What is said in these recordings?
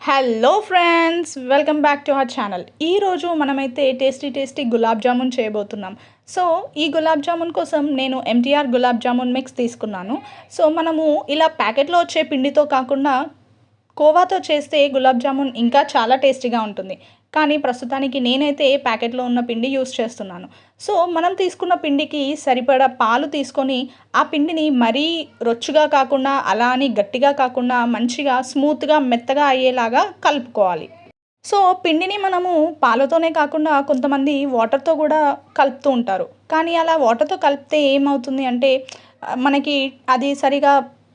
Hello friends welcome back to our channel ఈరోజు మనమైతే tasty tasty gulab jamun చేయబోతున్నాం. సో ఈ గులాబ్ జామున్ కోసం నేను ఎంటీఆర్ గులాబ్ జామున్ మిక్స్ తీసుకున్నాను. సో మనము ఇలా ప్యాకెట్లో వచ్చే పిండితో కాకుండా కోవాతో చేస్తే గులాబ్ జామున్ ఇంకా చాలా టేస్టీగా ఉంటుంది. కానీ ప్రస్తుతానికి నేనైతే ప్యాకెట్లో ఉన్న పిండి యూస్ చేస్తున్నాను. సో మనం తీసుకున్న పిండికి సరిపడా పాలు తీసుకొని ఆ పిండిని మరీ రొచ్చుగా కాకుండా అలా అని గట్టిగా కాకుండా మంచిగా స్మూత్గా మెత్తగా అయ్యేలాగా కలుపుకోవాలి. సో పిండిని మనము పాలతోనే కాకుండా కొంతమంది వాటర్తో కూడా కలుపుతూ ఉంటారు. కానీ అలా వాటర్తో కలిపితే ఏమవుతుంది అంటే మనకి అది సరిగా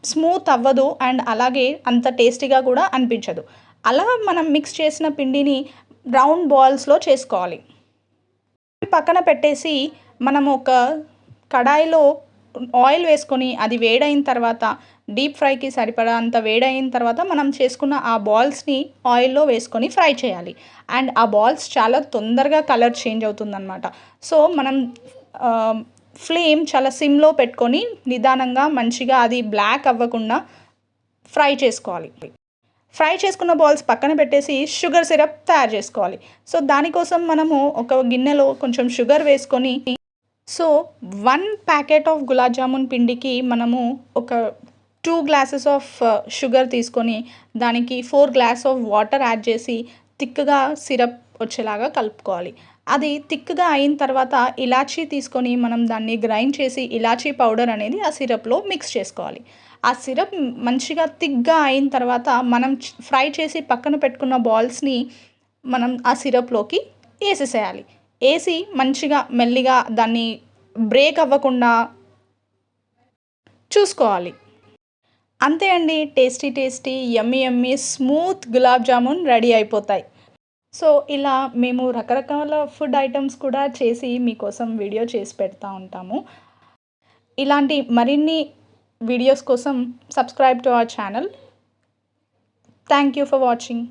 స్మూత్ అవ్వదు అండ్ అలాగే అంత టేస్టీగా కూడా అనిపించదు. అలా మనం మిక్స్ చేసిన పిండిని రౌండ్ బాల్స్లో చేసుకోవాలి. పక్కన పెట్టేసి మనం ఒక కడాయిలో ఆయిల్ వేసుకొని అది వేడైన తర్వాత డీప్ ఫ్రైకి సరిపడా అంత వేడైన తర్వాత మనం చేసుకున్న ఆ బాల్స్ని ఆయిల్లో వేసుకొని ఫ్రై చేయాలి. అండ్ ఆ బాల్స్ చాలా తొందరగా కలర్ చేంజ్ అవుతుందన్నమాట. సో మనం ఫ్లేమ్ చాలా సిమ్లో పెట్టుకొని నిదానంగా మంచిగా అది బ్లాక్ అవ్వకుండా ఫ్రై చేసుకోవాలి. ఫ్రై చేసుకున్న బాల్స్ పక్కన పెట్టేసి షుగర్ సిరప్ తయారు చేసుకోవాలి. సో దానికోసం మనము ఒక గిన్నెలో కొంచెం షుగర్ వేసుకొని so one packet of gulab jamun పిండికి మనము ఒక టూ గ్లాసెస్ ఆఫ్ షుగర్ తీసుకొని దానికి four glass of water add చేసి థిక్గా సిరప్ వచ్చేలాగా కలుపుకోవాలి. అది థిక్గా అయిన తర్వాత ఇలాచీ తీసుకొని మనం దాన్ని గ్రైండ్ చేసి ఇలాచీ పౌడర్ అనేది ఆ సిరప్లో మిక్స్ చేసుకోవాలి. ఆ సిరప్ మంచిగా థిక్గా అయిన తర్వాత మనం ఫ్రై చేసి పక్కన పెట్టుకున్న బాల్స్ని మనం ఆ సిరప్లోకి వేసేసేయాలి వేసి మంచిగా మెల్లిగా దాన్ని బ్రేక్ అవ్వకుండా చూసుకోవాలి. అంతే అండి. Tasty tasty yummy yummy smooth gulab jamun ready అయిపోతాయి. సో ఇలా మేము రకరకాల ఫుడ్ ఐటమ్స్ కూడా చేసి మీకోసం వీడియో చేసి పెడతా ఉంటాము. ఇలాంటి మరిన్ని వీడియోస్ కోసం subscribe to our channel thank you for watching